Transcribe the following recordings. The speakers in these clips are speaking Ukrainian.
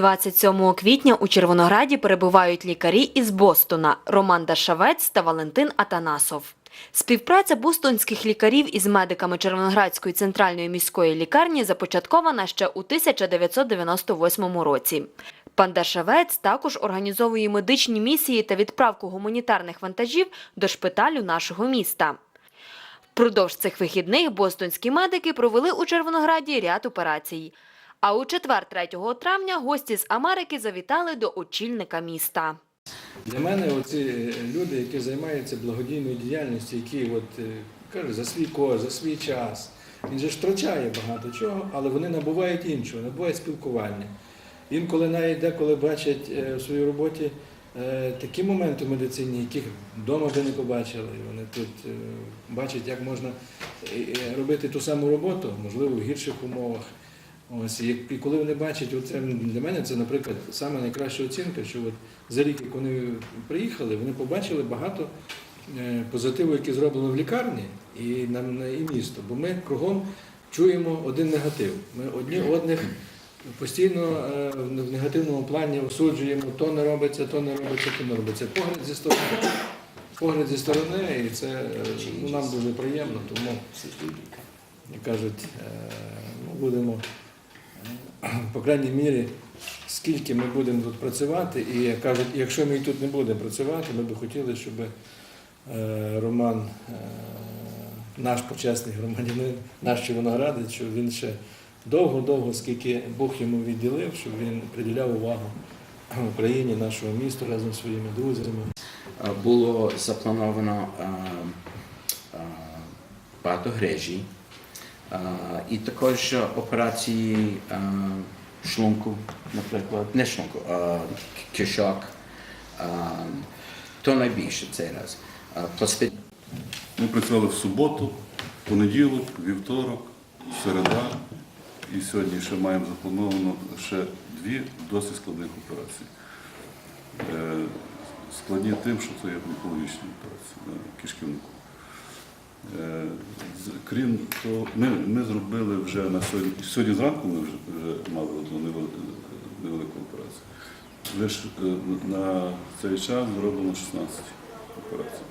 27 квітня у Червонограді перебувають лікарі із Бостона Роман Дашавець та Валентин Атанасов. Співпраця бостонських лікарів із медиками Червоноградської центральної міської лікарні започаткована ще у 1998 році. Пан Дашавець також організовує медичні місії та відправку гуманітарних вантажів до шпиталю нашого міста. Впродовж цих вихідних бостонські медики провели у Червонограді ряд операцій. А у четвер 3 травня гості з Америки завітали до очільника міста. Для мене оці е, люди, які займаються благодійною діяльністю, які от, е, кажуть, за свій кошт, за свій час. Він же втрачає багато чого, але вони набувають іншого, набувають спілкування. Інколи навіть деколи бачать е, в своїй роботі е, такі моменти в медицині, яких вдома ви не побачили. Вони тут е, бачать, як можна е, е, робити ту саму роботу, можливо, в гірших умовах. Ось, і, коли вони бачать, оце, для мене це, наприклад, саме найкраща оцінка, що от за рік, як вони приїхали, вони побачили багато е, позитиву, який зроблено в лікарні і на- і місто. Бо ми кругом чуємо один негатив. Ми одні одних постійно е, в негативному плані осуджуємо, то не робиться, то не робиться, то не робиться. Погляд зі сторони. Погляд зі сторони, і це е, ну, нам дуже приємно, тому як кажуть, е, ну, будемо, по крайній мірі, скільки ми будемо тут працювати, і кажуть, якщо ми тут не будемо працювати, ми би хотіли, щоб е, Роман, е, наш почесний громадянин, наш Червоноградець, щоб він ще довго-довго, скільки Бог йому відділив, щоб він приділяв увагу Україні, нашому місту разом зі своїми друзями. Е, було заплановано багато грежі і також операції шлунку, наприклад, не шлунку, а кишок. То найбільше цей раз. Ми працювали в суботу, понеділок, вівторок, середа. І сьогодні ще маємо заплановано ще дві досить складних операції. Е, Складні тим, що це є онкологічні операції на кишківнику. Е, Крім того, ми, ми зробили вже на сьогодні, сьогодні зранку ми вже, вже мали одну невелику операцію. Лише на цей час зроблено 16 операцій.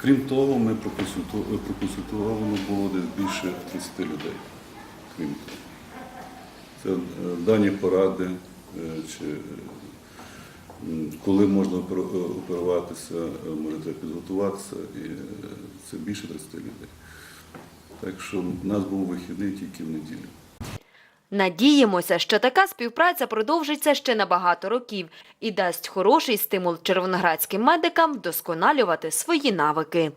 Крім того, ми проконсульту- проконсультовано було десь більше 30 людей. Крім того. Це е, дані поради, е, чи коли можна е, оперуватися, е, може треба підготуватися, і е, це більше 30 людей. Так що в нас був вихідний тільки в неділю. Надіємося, що така співпраця продовжиться ще на багато років і дасть хороший стимул червоноградським медикам вдосконалювати свої навики.